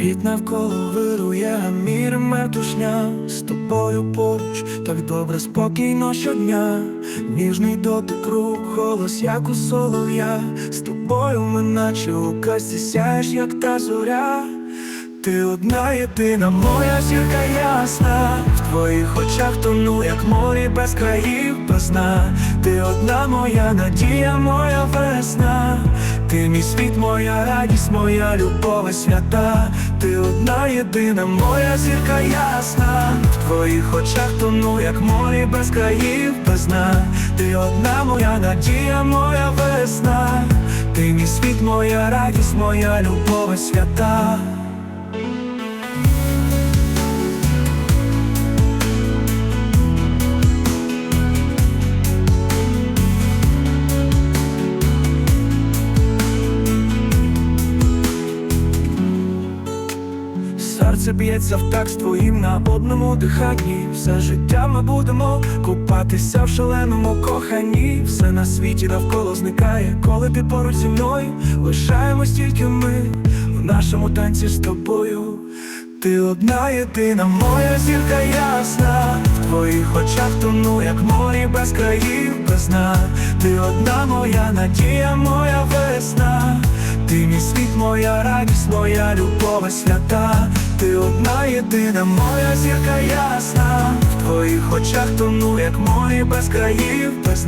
Світ навколо вирує, а мір метушня. З тобою поруч, так добре, спокійно щодня, ніжний дотик рук, голос, як у солов'я, з тобою ми наче у казці сяєш, як та зоря. Ти одна єдина моя зірка ясна, в твоїх очах тону, як морі без країв без Ти одна моя надія, моя весна, ти мій світ, моя радість, моя любов і свята, ти одна єдина моя зірка ясна, в твоїх очах тону, як морі без країв без дна. Ти одна моя надія, моя весна, ти мій світ, моя радість, моя любов і свята. Серце б'ється в так з твоїм на одному диханні. Все життя ми будемо купатися в шаленому коханні. Все на світі навколо зникає, коли ти поруч зі мною Лишаємось тільки ми в нашому танці з тобою. Ти одна єдина моя зірка ясна. В твоїх очах тону, як морі без країв без Ти одна моя надія, моя весна. Ти мій світ, моя радість, моя любов свята, ти одна єдина моя зірка ясна, в твоїх очах тону, як морі без країв без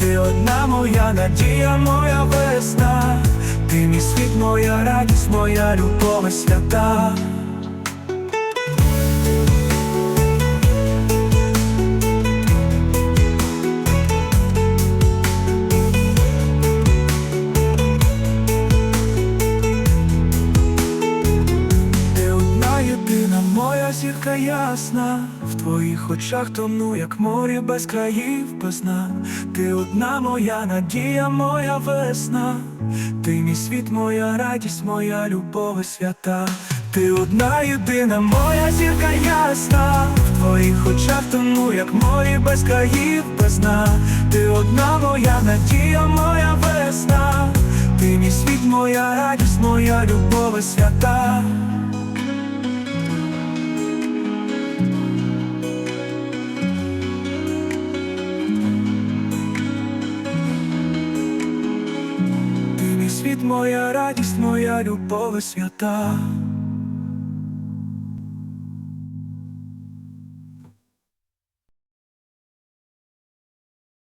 Ти одна моя надія, моя весна, ти мій світ, моя радість, моя любов і свята. Моя зірка ясна, в твоїх очах тону, як морі без країв без Ти одна моя надія, моя весна, ти мій світ, моя радість, моя любов і свята. Ти одна єдина моя зірка ясна, в твоїх очах тону, як морі без країв без Ти одна моя надія, моя весна, ти мій світ, моя радість, моя любов і свята. Світ, моя радість, моя любов свята.